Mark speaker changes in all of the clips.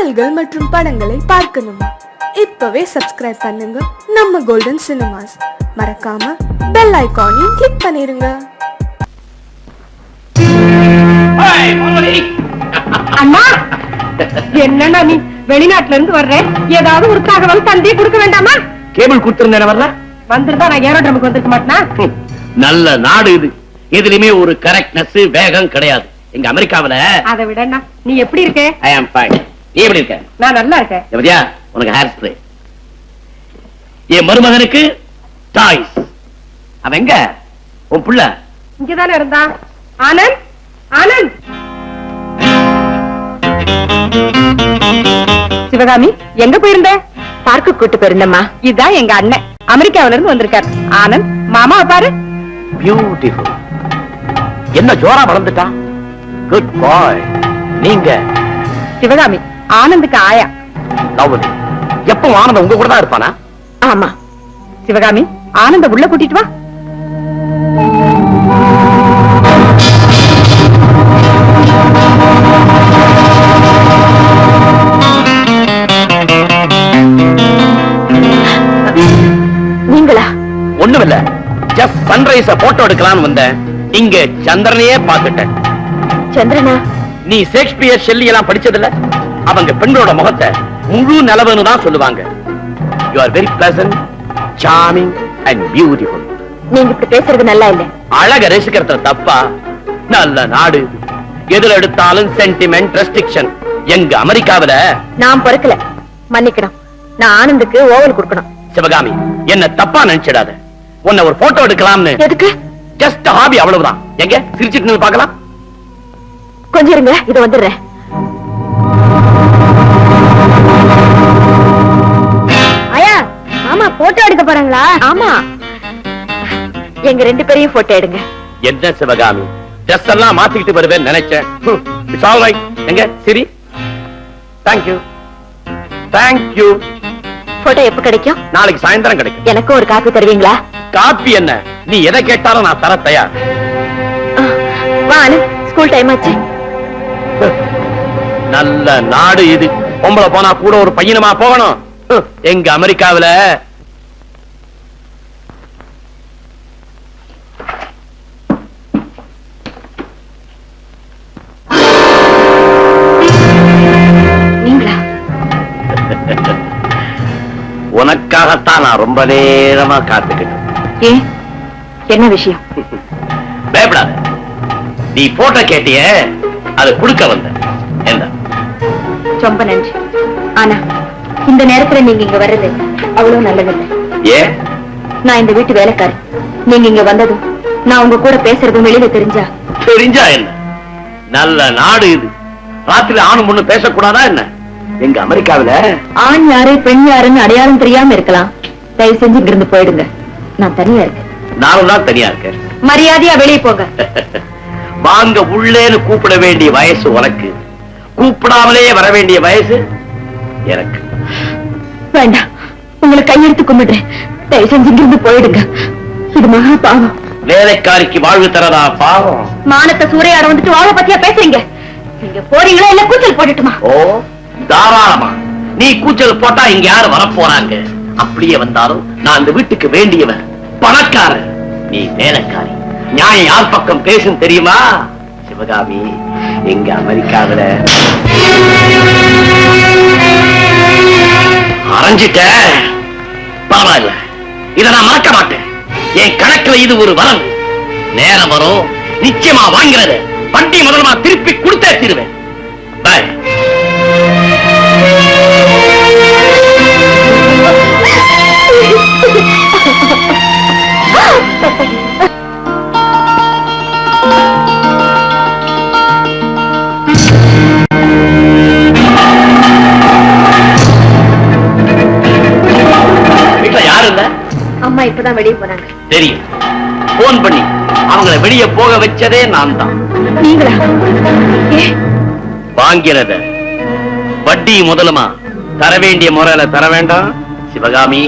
Speaker 1: பாடல்கள் மற்றும் படங்களை பார்க்கணுமா. இப்பவே சப்ஸ்கிரைப் பண்ணுங்க. நம்ம கோல்டன் சினிமாஸ் மறக்காம பெல் ஐகானையும் கிளிக் பண்ணிருங்க.
Speaker 2: அண்ணா என்னண்ணா நீ வெளிநாட்டுல இருந்து வர்ற? ஏதாவது ஒரு தகவல் தந்தி கொடுக்க வேண்டாமா?
Speaker 3: கேபிள் கொடுத்திருந்தேன் வரல.
Speaker 2: வந்திருந்தா நான் ஏரோட்ரமுக்கு வந்திருக்க மாட்டேனா?
Speaker 3: நல்ல நாடு இது. எதுலயுமே ஒரு கரெக்ட்னஸ் வேகம் கிடையாது. எங்க அமெரிக்காவுல
Speaker 2: அதை விடண்ணா நீ எப்படி இருக்க?
Speaker 3: ஐ ஆம் ஃபைன் நீ எப்படி இருக்க?
Speaker 2: நான் நல்லா இருக்கேன்.
Speaker 3: எப்படியா உனக்கு ஹேர் ஸ்ப்ரே என் மருமகனுக்கு டாய்ஸ் அவன் எங்க? உன் புள்ள.
Speaker 2: இங்கதானே இருந்தா ஆனந்த்? ஆனந்த்? சிவகாமி எங்க போயிருந்த? பார்க்கு கூட்டு போயிருந்தம்மா. இதான் எங்க அண்ணன். அமெரிக்காவில இருந்து வந்திருக்கார். ஆனந்த் மாமா பாரு.
Speaker 3: பியூட்டிஃபுல் என்ன ஜோரா வளர்ந்துட்டான் குட் பாய் நீங்க.
Speaker 2: சிவகாமி ஆனந்துக்கு ஆயா.
Speaker 3: லவ்லி எப்ப ஆனந்தம் உங்க கூட தான் இருப்பானா?
Speaker 2: ஆமா. சிவகாமி ஆனந்த உள்ள கூட்டிட்டு வா. நீங்களா?
Speaker 3: ஒண்ணுமில்ல. ஜஸ்ட் சன்ரைஸ போட்டோ எடுக்கலாம்னு வந்தேன். இங்க சந்திரனையே பார்த்துட்டேன்.
Speaker 2: சந்திரனா?
Speaker 3: நீ ஷேக்ஸ்பியர் ஷெல்லி எல்லாம் படிச்சதில்ல? அவங்க பெண்களோட முகத்தை முழு நிலவுன்னு தான் சொல்லுவாங்க. You are very pleasant charming and beautiful
Speaker 2: நீங்க இப்படி பேசுறது நல்லா இல்ல.
Speaker 3: அழக ரசிக்கிறதுல தப்பா? நல்ல நாடு. எதுல எடுத்தாலும் சென்டிமெண்ட் ரெஸ்ட்ரிக்ஷன் எங்க அமெரிக்காவுல?
Speaker 2: நான் பொறுக்கல. மன்னிக்கணும். நான் ஆனந்துக்கு ஓவல் கொடுக்கணும்.
Speaker 3: சிவகாமி என்ன தப்பா நினைச்சிடாத. உன்னை ஒரு போட்டோ எடுக்கலாம்னு.
Speaker 2: எதுக்கு?
Speaker 3: ஜஸ்ட் ஹாபி அவ்வளவுதான். எங்க? சிரிச்சிட்டு நின்னு பார்க்கலாம்.
Speaker 2: கொஞ்சம் இருங்க இது வந்துடுறேன். போட்டோ எடுக்க போறாங்களா? ஆமா. எங்க ரெண்டு பேரையும் போட்டோ எடுங்க.
Speaker 3: என்ன சிவகாமி? ட்ரெஸ் எல்லாம் மாத்திக்கிட்டு வருவேன் நினைச்சேன். எங்க? சரி. தேங்க்யூ தேங்க்யூ
Speaker 2: போட்டோ எப்ப கிடைக்கும்?
Speaker 3: நாளைக்கு சாயந்தரம் கிடைக்கும்.
Speaker 2: எனக்கும் ஒரு காப்பி தருவீங்களா?
Speaker 3: காப்பி என்ன? நீ எதை கேட்டாலும் நான் தர தயார்.
Speaker 2: வா ஸ்கூல் டைம் ஆச்சு.
Speaker 3: நல்ல நாடு இது. பொம்பளை போனா கூட ஒரு பையனுமா போகணும். எங்க அமெரிக்காவுல உனக்காகத்தான் நான் ரொம்ப நேரமா காத்துக்கிட்டு
Speaker 2: ஏன்? என்ன விஷயம்?
Speaker 3: பயப்படாத. நீ போட்டோ கேட்டியே அது கொடுக்க வந்த. என்ன?
Speaker 2: ரொம்ப நன்றி. ஆனா இந்த நேரத்துல நீங்க இங்க வர்றது அவ்வளவு நல்லதில்லை.
Speaker 3: ஏன்?
Speaker 2: நான் இந்த வீட்டு வேலைக்காரி நீங்க இங்க வந்ததும் நான் உங்க கூட பேசுறதும் வெளியில தெரிஞ்சா?
Speaker 3: தெரிஞ்சா என்ன? நல்ல நாடு இது. ராத்திரி ஆணும் பொண்ணு பேசக்கூடாதா என்ன? எங்க அமெரிக்காவுல?
Speaker 2: ஆண் யாரு பெண் யாருன்னு அடையாளம் தெரியாம இருக்கலாம். தயவு செஞ்சு இங்கிருந்து போயிடுங்க. நான் தனியா இருக்கேன்.
Speaker 3: நானும் தான் தனியா இருக்கேன்.
Speaker 2: மரியாதையா வெளியே போங்க.
Speaker 3: வாங்க உள்ளேன்னு கூப்பிட வேண்டிய வயசு உனக்கு. கூப்பிடாமலே வர வேண்டிய வயசு எனக்கு.
Speaker 2: வேண்டாம். உங்களை கையெடுத்து கும்பிடுறேன். தயவு செஞ்சு இங்கிருந்து போயிடுங்க. இது மகா பாவம்.
Speaker 3: வேலைக்காரிக்கு வாழ்வு தரதா பாவம்?
Speaker 2: மானத்தை சூறையாட வந்துட்டு வாழ பத்தியா பேசுறீங்க? நீங்க போறீங்களா? இல்ல கூச்சல் போட்டுட்டுமா?
Speaker 3: ஓ தாராளமா. நீ கூச்சல் போட்டா இங்க யாரு வரப்போறாங்க? அப்படியே வந்தாலும் நான் அந்த வீட்டுக்கு வேண்டியவன் பணக்காரன். நீ வேலைக்காரி. நியாயம் யார் பக்கம் பேசும் தெரியுமா? சிவகாமி எங்க அமெரிக்காவில. அரைஞ்சிட்ட பரவாயில்ல. இத நான் மறக்க மாட்டேன். என் கணக்குல இது ஒரு வரம் நேரம் வரும். நிச்சயமா வாங்கிறது. வண்டி முதலமா திருப்பி கொடுத்தே தீருவேன். பாய்.
Speaker 2: அம்மா இப்பதான் வெளியே போனாங்க
Speaker 3: தெரியும். போன் பண்ணி அவங்கள வெளிய போக வச்சதே நான் தான்.
Speaker 2: நீங்களா?
Speaker 3: வாங்கிறத வட்டி முதலுமா தர வேண்டிய முறையில தர வேண்டாம்? சிவகாமி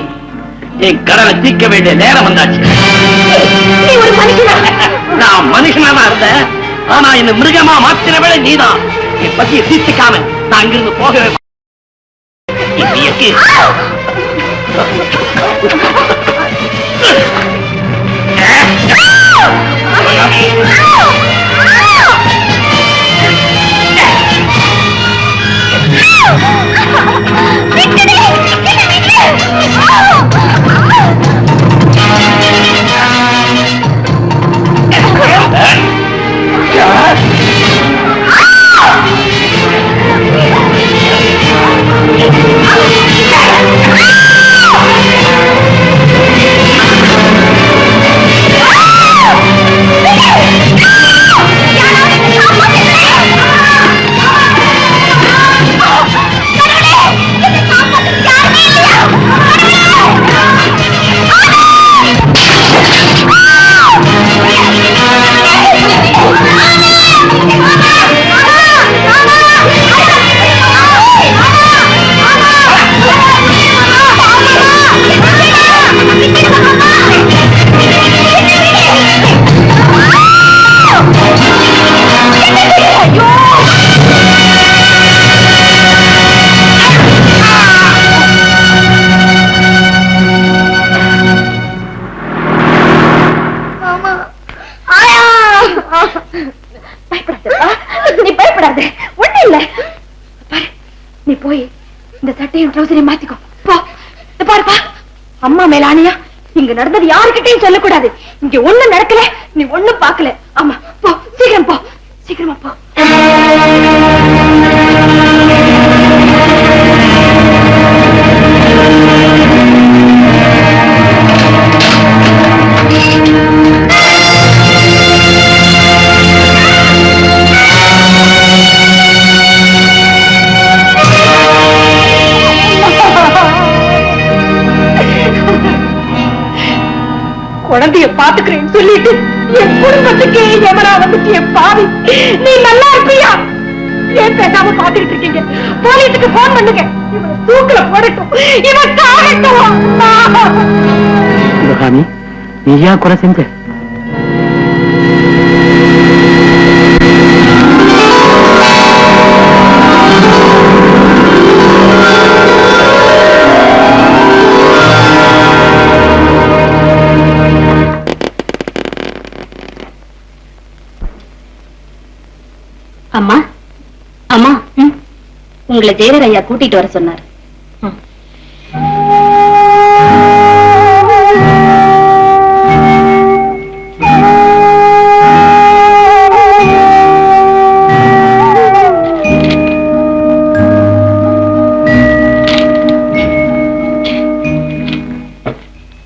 Speaker 3: என் கடனை தீர்க்க வேண்டிய நேரம் வந்தாச்சு.
Speaker 2: நீ ஒரு மனுஷனா?
Speaker 3: நான் மனுஷனா தான் இருந்தேன். ஆனா என்ன மிருகமா மாத்தின வேலை நீதான். என் பத்தியை தீர்த்துக்காம நான் இங்கிருந்து போகவே
Speaker 4: இது
Speaker 2: இந்த மாத்திக்கோ. போ. பாருப்பா. அம்மா மேல ஆணையா? இங்க நடந்தது யாருக்கிட்டையும் சொல்லக்கூடாது. இங்க ஒண்ணு நடக்கல. நீ ஒண்ணும் பாக்கல ஆமா போ. சீக்கிரம் போ. சீக்கிரமா போ. குழந்தைய பாத்துக்கிறேன்னு சொல்லிட்டு என் குடும்பத்துக்கே எவரா வந்துட்டு என் பாவி. நீ நல்லா இருப்பியா? ஏன் பேசாம பாத்துக்கிட்டு இருக்கீங்க? போலீஸுக்கு போன் பண்ணுங்க. இவன் தூக்குல போடட்டும். இவன் காகட்டும்
Speaker 4: நீ ஏன் குறை செஞ்ச?
Speaker 2: உங்களை ஜெயலர் ஐயா கூட்டிட்டு வர சொன்னார்.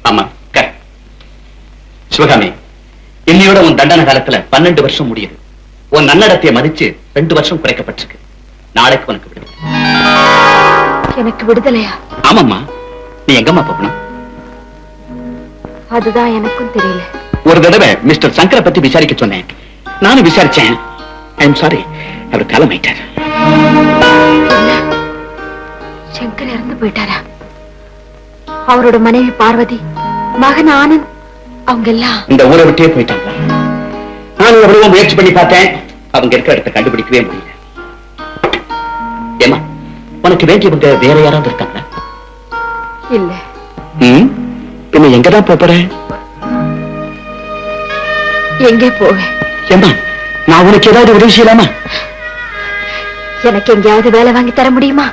Speaker 4: ஆமா கரெக்ட் சிவகாமி இன்னையோட உன் தண்டன காலத்துல பன்னெண்டு வருஷம் முடியுது. உன் நன்னடத்தை மதிச்சு ரெண்டு வருஷம் குறைக்கப்பட்டிருக்கு. நாளைக்கு உனக்கு
Speaker 2: எனக்கு விடுதலையா?
Speaker 4: ஆமாம்மா. நீ எங்கம்மா போகணும்?
Speaker 2: அதுதான் எனக்கும் தெரியல.
Speaker 4: ஒரு தடவை மிஸ்டர் சங்கரை பத்தி விசாரிக்க சொன்னேன். நானும் விசாரிச்சேன். ஐ எம் சாரி அவர் காலமாயிட்டார்.
Speaker 2: சங்கர் இறந்து போயிட்டாரா? அவரோட மனைவி பார்வதி மகன் ஆனந்த் அவங்க எல்லாம்
Speaker 4: இந்த ஊரை விட்டே போயிட்டாங்க நான் எவ்வளவோ முயற்சி பண்ணி பார்த்தேன். அவங்க இருக்கிற இடத்தை கண்டுபிடிக்கவே முடியல. ஏமா உனக்கு வேண்டியவங்க வேற யாராவது இருக்காங்களா?
Speaker 2: இல்ல.
Speaker 4: பின்ன எங்கதான் போறேன்
Speaker 2: எங்கே போவேன்
Speaker 4: ஏமா நான் உனக்கு ஏதாவது உதவி செய்யலாமா?
Speaker 2: எனக்கு எங்கேயாவது வேலை வாங்கி தர முடியுமா.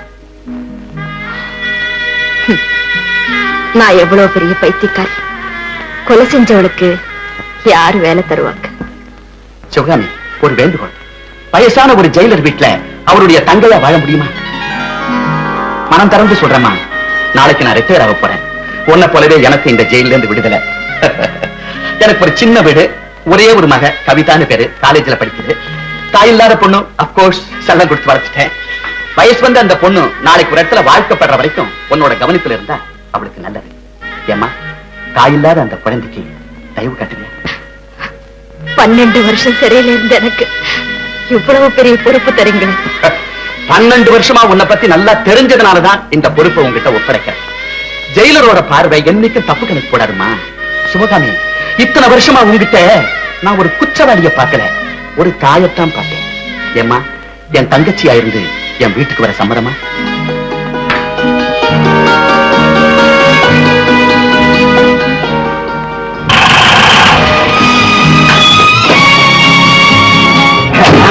Speaker 2: நான் எவ்வளவு பெரிய பைத்தியக்காரி. கொலை செஞ்சவளுக்கு யாரு வேலை தருவாங்க?
Speaker 4: சிவகாமி ஒரு வேண்டுகோள். வயசான ஒரு ஜெயிலர் வீட்டுல அவருடைய தங்கையா வாழ முடியுமா? மனம் திறந்து சொல்றேம்மா. நாளைக்கு நான் ரிட்டையர் ஆக போறேன். உன்னை போலவே எனக்கு இந்த ஜெயில இருந்து விடுதலை. எனக்கு ஒரு சின்ன வீடு ஒரே ஒரு மக கவிதான்னு பேரு காலேஜ்ல படிக்குது தாய் இல்லாத பொண்ணு அப்கோர்ஸ் செல்லம் கொடுத்து வளர்த்துட்டேன். வயசு வந்து அந்த பொண்ணு நாளைக்கு ஒரு இடத்துல வாழ்க்கைப்படுற வரைக்கும் உன்னோட கவனிப்புல இருந்தா அவளுக்கு நல்லது. ஏம்மா தாய் இல்லாத அந்த குழந்தைக்கு தயவு காட்டுங்க.
Speaker 2: பன்னெண்டு வருஷம் சிறையில இருந்த எனக்கு இவ்வளவு பெரிய பொறுப்பு தரீங்களே.
Speaker 4: பன்னெண்டு வருஷமா உன்னை பத்தி நல்லா தெரிஞ்சதுனாலதான் இந்த பொறுப்பை உங்ககிட்ட ஒப்படைக்கிறேன். ஜெயிலரோட பார்வை என்னைக்கும் தப்பு கணக்கு போடாருமா சிவகாமி இத்தனை வருஷமா உங்ககிட்ட நான் ஒரு குற்றவாளிய பார்க்கல. ஒரு தாயத்தான் பார்த்தேன். ஏம்மா என் தங்கச்சியா இருந்து என் வீட்டுக்கு வர சம்மதமா?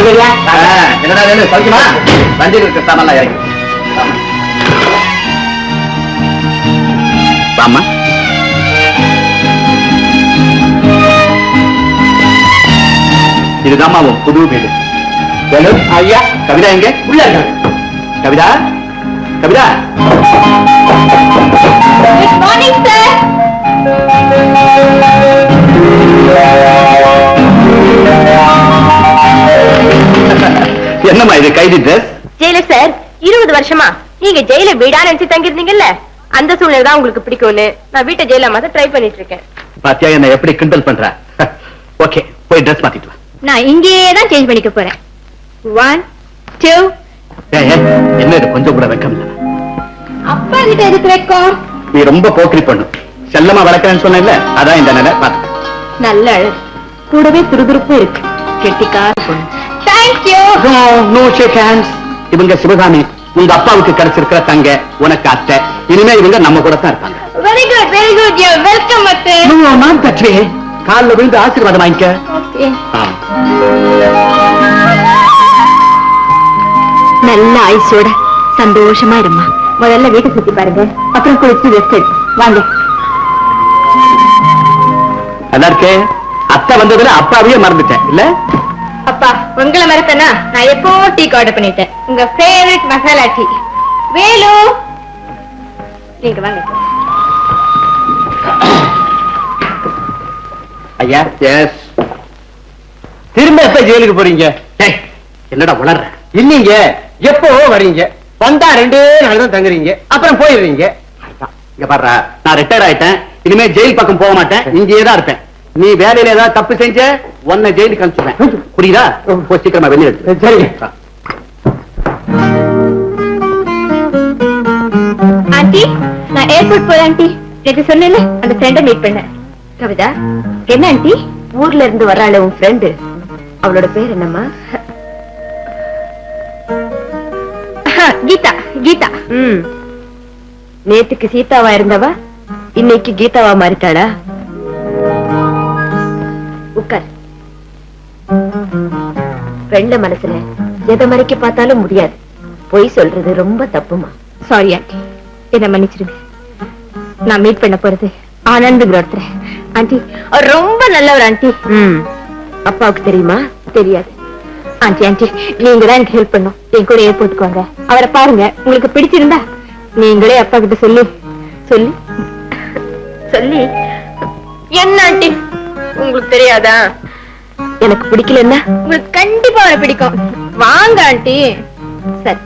Speaker 4: என்னடா வேணும்? சௌக்கியமா வண்டியில் இருக்க சாமான்லாம் இறங்கி வாமா இதுதாம்மா உன் புது வீடு. ஐயா. கவிதா எங்க? உள்ள இருக்காங்க. கவிதா? கவிதா? கைதி ட்ரெஸ்
Speaker 2: சார் இருபது வருஷமா நீங்க ஜெயில வீடா நினைச்சு தங்கிருந்தீங்கல்ல அந்த சூழ்நிலை தான் உங்களுக்கு பிடிக்கும்னு நான் வீட்டை ஜெயில மாத்த ட்ரை பண்ணிட்டு இருக்கேன்
Speaker 4: பாத்தியா என்ன எப்படி கிண்டல் பண்ற? ஓகே போய் ட்ரெஸ் மாத்திட்டு வா.
Speaker 2: நான் இங்கேயே தான் சேஞ்ச் பண்ணிக்க போறேன். ஒன் டூ
Speaker 4: ஏய், ஏய், என்ன இது? கொஞ்சம் கூட வெக்கம் இல்ல.
Speaker 2: அப்பா கிட்ட எதுக்கு வைக்கும்?
Speaker 4: நீ ரொம்ப போக்கிரி பண்ணு. செல்லமா வளர்க்கறேன்னு சொன்ன அதான் இந்த நிலை. பாத்து.
Speaker 2: நல்ல அழகு. கூடவே துருதுருப்பும் இருக்கு. கெட்டிக்கார பொண்ணு. தேங்க்யூ
Speaker 4: நோ ஷேக் ஹேண்ட்ஸ் இவங்க சிவகாமி உங்க அப்பாவுக்கு கிடைச்சிருக்கிற தங்க உனக்கு அத்தை. இனிமே இவங்க நம்ம கூட தான் இருப்பாங்க
Speaker 2: very good very good you welcome அத்தை.
Speaker 4: No, not that way. கால்ல விழுந்து ஆசீர்வாதம் வாங்கிக்க.
Speaker 2: ஓகே. நல்ல ஐஸோட சந்தோஷமா இருமா முதல்ல வீட்டை சுத்தி பாருங்க. அப்புறம் குளிச்சு ரெஸ்ட் எடு வாங்க.
Speaker 4: இருக்கே. அத்தை வந்ததுல அப்பாவையே மறந்துட்டேன். இல்ல?
Speaker 2: அப்பா உங்களை மறப்பேனா நான் எப்போ டீ ஆர்டர் பண்ணிட்டேன். உங்க ஃபேவரட் மசாலா டீ வேலு! நீங்க வாங்க.
Speaker 4: ஐயா? எஸ் திரும்ப எப்ப ஜெயிலுக்கு போறீங்க? என்னடா உளர்ற?
Speaker 1: இல்லீங்க. எப்போ வரீங்க? வந்தா ரெண்டே நாள் தான் தங்குறீங்க. அப்புறம் போயிடுறீங்க.
Speaker 4: இங்க பாரு நான் ரிட்டையர் ஆயிட்டேன். இனிமே ஜெயில் பக்கம் போக மாட்டேன். இங்கேயே தான் இருப்பேன். நீ வேலையில ஏதாவது தப்பு செஞ்ச உன்னை ஜெயிலுக்கு அனுப்பிச்சுவேன் புரியுதா? போ சீக்கிரமா வெளியே
Speaker 1: சரிங்க
Speaker 2: ஆண்டி நான் ஏர்போர்ட் போறேன் ஆண்டி. நேற்று சொன்னேன்ல அந்த ஃப்ரெண்டை மீட் பண்ணேன். கவிதா என்ன ஆண்டி? ஊர்ல இருந்து வர்றாளே உன் ஃப்ரெண்டு அவளோட பேர் என்னம்மா? கீதா கீதா. ம். நேத்துக்கு சீதாவா இருந்தவ? இன்னைக்கு கீதாவா மாறிட்டாளா? ஃப்ரெண்ட மனசுல எதை மறைக்க பார்த்தாலும் முடியாது. பொய் சொல்றது ரொம்ப தப்புமா? சாரி ஆண்டி என்ன மன்னிச்சிருங்க நான் மீட் பண்ண போறது ஆனந்துங்கிற ஒருத்தர். ஆண்டி அவர் ரொம்ப நல்லவர் ஆண்டி அப்பாவுக்கு தெரியுமா? தெரியாது. ஆண்டி ஆண்டி நீங்க தான் எனக்கு ஹெல்ப் பண்ணும் என் கூட ஏர்போர்ட்டுக்கு வாங்க. அவரை பாருங்க. உங்களுக்கு பிடிச்சிருந்தா நீங்களே அப்பா கிட்ட சொல்லி சொல்லி. சொல்லி? என்ன ஆண்டி உங்களுக்கு தெரியாதா? பிடிக்கலன்னா? உங்களுக்கு கண்டிப்பா அவரை பிடிக்கும். வாங்க ஆண்டி. சரி.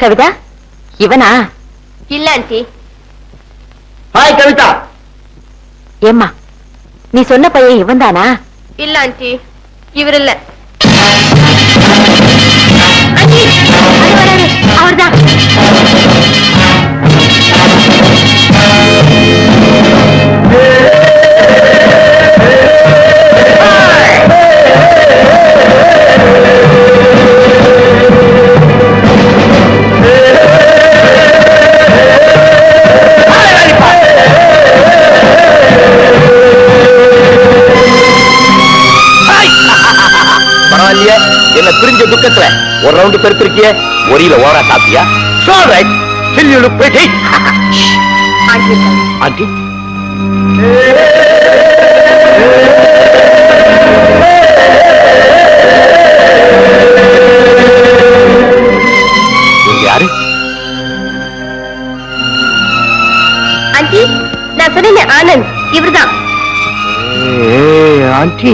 Speaker 2: கவிதா இவனா? இல்ல ஆண்டி.
Speaker 4: ஹாய் கவிதா.
Speaker 2: ஏம்மா நீ சொன்ன பையன் இவன் தானா இல்ல ஆண்டி. இவர் இல்ல. அவர்தான்.
Speaker 4: பரவாயில்லையே என்ன பிரிஞ்ச துக்கத்துல ஒரு ரவுண்டு பெருத்திருக்கிய ஒரியில ஓரா சாப்பிட்டியா? ரைட் சில்லியுடு யூ இவங்க யாரு
Speaker 2: ஆண்டி நான் சொன்னேன் ஆனந்த் இவர்தான்.
Speaker 4: ஆண்டி.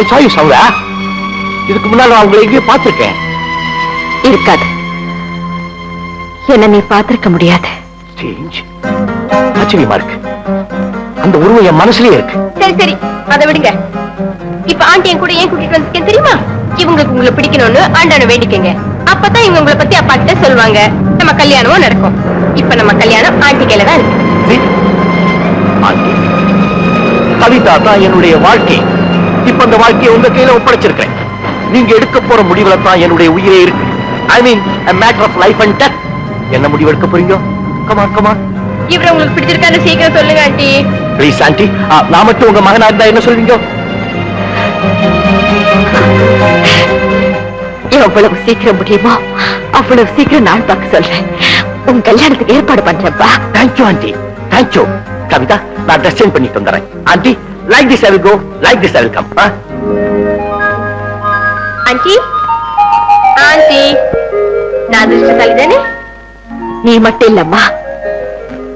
Speaker 4: ஐ சாரி சௌரா இதுக்கு முன்னால நான் உங்களை எங்கேயோ பார்த்திருக்கேன்.
Speaker 2: இருக்காது. என்ன நீ பார்த்திருக்க முடியாது.
Speaker 4: ஸ்டேஞ்ச் ஆச்சரியமா இருக்கு அந்த உருவம் என் மனசுலயே இருக்கு.
Speaker 2: சரி சரி. அதை விடுங்க. இப்ப ஆண்டி என் கூட ஏன் கூட்டிட்டு வந்திருக்கேன் தெரியுமா? இவங்களுக்கு உங்களை பிடிக்கணும்னு ஆண்டான வேண்டிக்கங்க. அப்பதான் இவங்க உங்களை பத்தி அப்பா கிட்ட சொல்லுவாங்க. நம்ம கல்யாணமும் நடக்கும். இப்ப நம்ம கல்யாணம் ஆண்டி கையில தான் இருக்கு.
Speaker 4: கவிதா தான் என்னுடைய வாழ்க்கை. இப்ப அந்த வாழ்க்கையை உங்க கையில ஒப்படைச்சிருக்கிறேன். நீங்க எடுக்க போற முடிவுல தான் என்னுடைய உயிரே இருக்கு. I mean matter of life and death என்ன முடிவு எடுக்க போறீங்க? கமான் கமான்
Speaker 2: இவரை உங்களுக்கு பிடிச்சிருக்கான்னு சீக்கிரம் சொல்லுங்க ஆண்டி.
Speaker 5: Please aunty. நான் மட்டும் உங்க மகனா இருந்தா என்ன சொல்வீங்க?
Speaker 2: எவ்வளவு சீக்கிரம் முடியுமோ? அவ்வளவு சீக்கிரம் நான் பார்க்க சொல்றேன். உன் கல்யாணத்துக்கு ஏற்பாடு பண்றேன்ப்பா.
Speaker 5: Thank you aunty. Thank you Kavitha நான் ட்ரெஸ் சேஞ்ச் பண்ணிட்டு aunty like this I will go like this I will come
Speaker 2: aunty aunty நான் அதிர்ஷ்டசாலி தானே நீ மட்டும் இல்லம்மா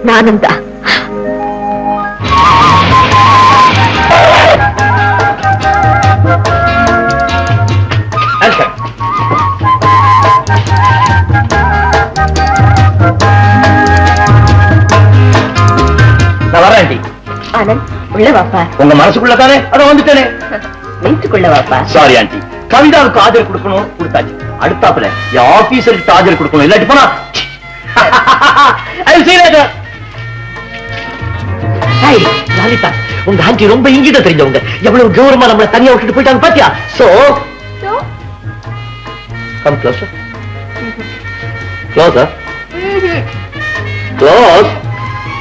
Speaker 2: நானும் தான்.
Speaker 5: வெல்கம் நான் வரேன் ஆண்டி.
Speaker 2: ஆனந்த் உள்ள வாப்பா.
Speaker 5: உங்க மனசுக்குள்ள தானே அத வந்துட்டேனே.
Speaker 2: வீட்டுக்குள்ள வாப்பா.
Speaker 5: Sorry aunty. கவிதாவுக்கு ஆஜர் கொடுக்கணும் கொடுத்தாச்சு. அடுத்தாப்புல ஆபீசருக்கு ஆஜர் கொடுக்கணும். இல்லாட்டி போனா லாலிதா உங்க ஆண்டி ரொம்ப இங்கிட்ட தெரிஞ்சவங்க. எவ்வளவு கௌரவமா நம்மள தனியா விட்டுட்டு போயிட்டாங்க பாத்தியா? So come closer closer close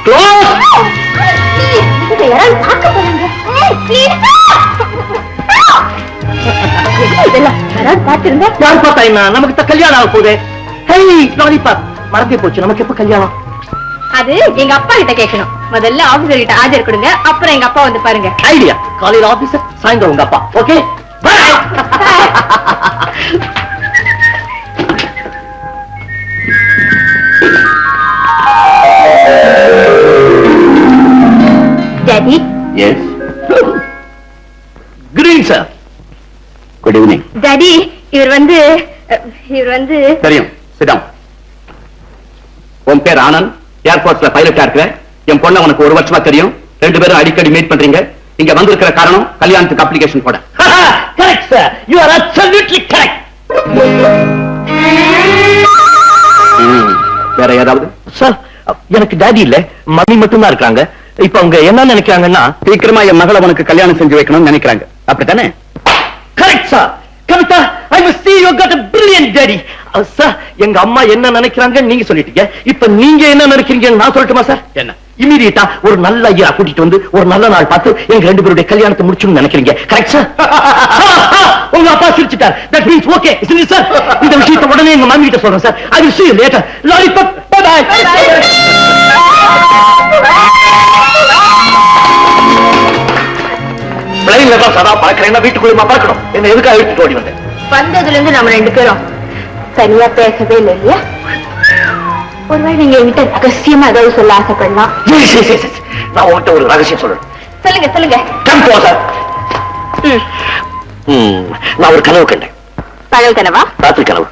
Speaker 5: close
Speaker 2: யாராவது பார்க்க போறாங்க? இதெல்லாம் யாராவது பார்த்திருந்தா?
Speaker 5: யார் பார்த்தா என்ன நமக்கு தான் கல்யாணம் ஆக போகுது. ஹேய் லாலிபாப் மறந்தே போச்சு. நமக்கு எப்ப கல்யாணம்?
Speaker 2: அது எங்க அப்பா கிட்ட கேட்கணும். முதல்ல ஆபீசர் கிட்ட ஆஜர் கொடுங்க அப்புறம் எங்க அப்பா வந்து பாருங்க.
Speaker 5: ஐடியா காலையில ஆபீசர் சாயந்தரம் உங்க அப்பா. Okay
Speaker 2: daddy
Speaker 5: yes green sir good evening
Speaker 2: daddy இவர் வந்து இவர் வந்து
Speaker 5: தெரியும். சிதம் உன் பேர் ஆனந்த். ஏர்போர்ட்ஸ்ல பைலட்டா இருக்கிற என் பொண்ணு உனக்கு ஒரு வருஷமா தெரியும். ரெண்டு பேரும் அடிக்கடி மீட் பண்றீங்க. இங்க வந்திருக்கிற காரணம் கல்யாணத்துக்கு அப்ளிகேஷன் போட. Correct sir you are absolutely correct வேற ஏதாவது? சார் எனக்கு டாடி இல்ல. மம்மி மட்டும் தான் இருக்காங்க. இப்ப அவங்க என்ன நினைக்கிறாங்கன்னா சீக்கிரமா என் மகளை உனக்கு கல்யாணம் செஞ்சு வைக்கணும்னு நினைக்கிறாங்க. அப்படித்தானே? Correct sir Kavitha I must see you got a brilliant daddy. Sir எங்க அம்மா என்ன நினைக்கிறாங்க நீங்க சொல்லிட்டீங்க. இப்ப நீங்க என்ன நினைக்கிறீங்க நான் சொல்லட்டுமா சார்? என்ன? இமீடியட்டா ஒரு நல்ல ஐயா கூட்டிட்டு வந்து ஒரு நல்ல நாள் பார்த்து எங்க ரெண்டு பேருடைய கல்யாணத்தை முடிச்சுன்னு நினைக்கிறீங்க. Correct sir? உங்க அப்பா சிரிச்சிட்டார். தட் மீன்ஸ் ஓகே சார் இந்த விஷயத்தை உடனே எங்க மாமி கிட்ட சொல்றேன் sir. I will see you later. Lollipop bye bye பிளைன்ல தான் சதா பறக்கிறேன்னா வீட்டுக்குள்ளேயுமா பறக்கணும். என்ன எதுக்காக இழுத்துட்டு ஓடி வந்தேன்?
Speaker 2: வந்ததுல இருந்து நம்ம ரெண்டு பேரும் சரியா பேசவே இல்லை இல்லையா? ஒருவேளை நீங்க என்கிட்ட ரகசியமா ஏதாவது சொல்ல ஆசைப்படலாம்.
Speaker 5: நான் உங்ககிட்ட ஒரு ரகசியம் சொல்றேன்.
Speaker 2: சொல்லுங்க சொல்லுங்க.
Speaker 5: கம் சார் நான் ஒரு கனவு கண்டேன்.
Speaker 2: பகல் கனவா?
Speaker 5: ராத்திரி கனவு.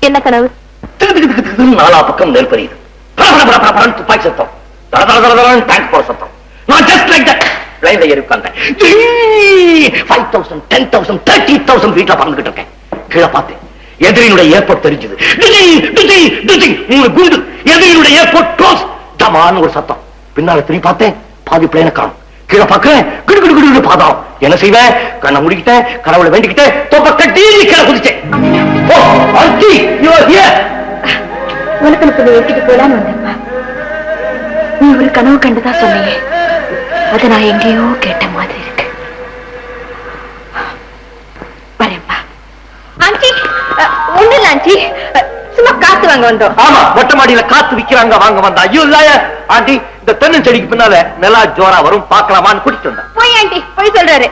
Speaker 2: என்ன கனவு?
Speaker 5: நாலா பக்கம் நெல் பெரியுது பட, பட, பட, பட, படன்னு துப்பாக்கி சத்தம். டேங்க் போற சத்தம். நான் ஜஸ்ட் லைக் தட் பிளைன்ல ஏறி உட்கார்ந்தேன். Five thousand ten thousand thirty thousand வீட்டுல பறந்துகிட்டு இருக்கேன். கீழே பார்த்தேன். எதிரினுடைய ஏர்போர்ட் தெரிஞ்சது. மூணு குண்டு. எதிரினுடைய ஏர்போர்ட் க்ளோஸ். தமான்னு ஒரு சத்தம். பின்னால திரும்பி பார்த்தேன். பாதி பிளேன காணும். கீழே பார்க்கிறேன். கிடு கிடு கிடு பாதாளம். என்ன செய்வேன் கண்ணை முடிக்கிட்டேன். கடவுளை வேண்டிக்கிட்டேன். தொப்ப கட்டி கீழே குதிச்சேன். ஓ ஆண்டி
Speaker 2: உனக்கு எடுத்துட்டு போலான்னு வந்தேன்ப்பா நீ ஒரு கனவு கண்டுதா சொன்னீங்க. அதை நான் எங்கேயோ கேட்ட மாதிரி இருக்கு. வரேன்ப்பா ஆண்டி ஒண்ணு இல்ல ஆண்டி. சும்மா காத்து வாங்க வந்தோம்.
Speaker 5: ஆமா மொட்டை மாடியில காத்து விக்கிறாங்க வாங்க வந்தா. ஐயோ இல்லையா ஆண்டி இந்த தென்னஞ்செடிக்கு பின்னால நிலா ஜோரா வரும் பார்க்கலாமான்னு கூட்டிட்டு வந்தேன்.
Speaker 2: போய் ஆண்டி போய் சொல்றாரு.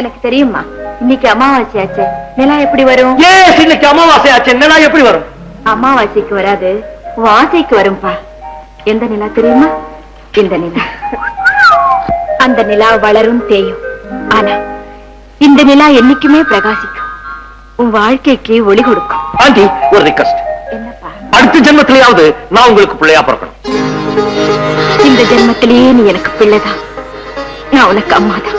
Speaker 2: எனக்கு தெரியுமா இன்னைக்கு அமாவாசை ஆச்சு நிலா எப்படி வரும்?
Speaker 5: ஏன் இன்னைக்கு அமாவாசை ஆச்சு நிலா எப்படி வரும்?
Speaker 2: அமாவாசைக்கு வராது வாசைக்கு வரும்பா. எந்த நிலா தெரியுமா? இந்த நிலா. அந்த நிலா வளரும் தேயும். ஆனா இந்த நிலா என்னைக்குமே பிரகாசிக்கும். உன் வாழ்க்கைக்கு ஒளி கொடுக்கும்.
Speaker 5: ஆண்டி ஒரு ரிக்வஸ்ட்
Speaker 2: என்னப்பா?
Speaker 5: அடுத்த ஜென்மத்திலேயாவது நான் உங்களுக்கு பிள்ளையா பிறக்கணும்.
Speaker 2: இந்த ஜென்மத்திலேயே நீ எனக்கு பிள்ளைதான் நான் உனக்கு அம்மாதான்.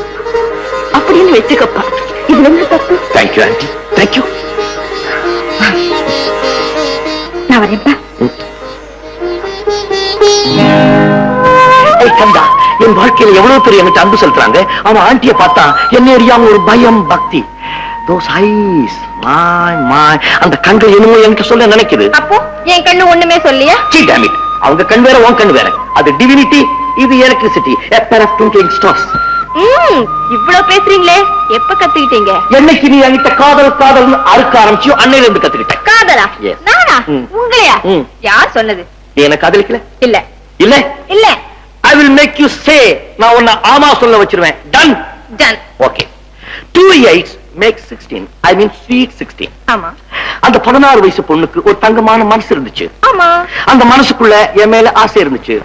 Speaker 2: அப்படின்னு வச்சுக்கப்பா. இது என்ன தப்பு?
Speaker 5: Thank you aunty. தேங்க்யூ
Speaker 2: நான் வரேன்ப்பா.
Speaker 5: என் வாழ்க்கையில எவ்வளவு பேர் எனக்கு அன்பு செலுத்துறாங்க? அவன் ஆண்டிய பார்த்தா என்ன அறியாம ஒரு பயம் பக்தி. தோஸ் ஐஸ் மாய் மாய் அந்த கண்கள் என்னமோ எனக்கு சொல்ல நினைக்குது.
Speaker 2: அப்போ என் கண்ணு ஒண்ணுமே சொல்லியா?
Speaker 5: சீ டேம் இட் அவங்க கண் வேற உன் கண் வேற. அது டிவினிட்டி இது எலக்ட்ரிசிட்டி ஸ்டார்ஸ்
Speaker 2: ம், இவ்வளவு பேசுறீங்களே. எப்ப கத்துக்கிட்டீங்க?
Speaker 5: என்னைக்கு நீ என்கிட்ட காதல் காதல்னு அறுக்க ஆரம்பிச்சியோ அன்னையில இருந்து கத்துக்கிட்டேன்
Speaker 2: காதலா. நானா?
Speaker 5: ம்.
Speaker 2: உங்களையா?
Speaker 5: ம்.
Speaker 2: யார் சொன்னது?
Speaker 5: நீ என்ன காதலிக்கல?
Speaker 2: இல்ல.
Speaker 5: இல்ல?
Speaker 2: இல்ல.
Speaker 5: I will make you say நான் உன்னை ஆமா சொல்ல வச்சிருவேன். Done
Speaker 2: done
Speaker 5: okay two eights make sixteen I mean sweet sixteen
Speaker 2: ஆமா.
Speaker 5: அந்த பதினாறு வயசு பொண்ணுக்கு ஒரு தங்கமான மனசு இருந்துச்சு.
Speaker 2: ஆமா.
Speaker 5: அந்த மனசுக்குள்ள என் மேல ஆசை இருந்துச்சு.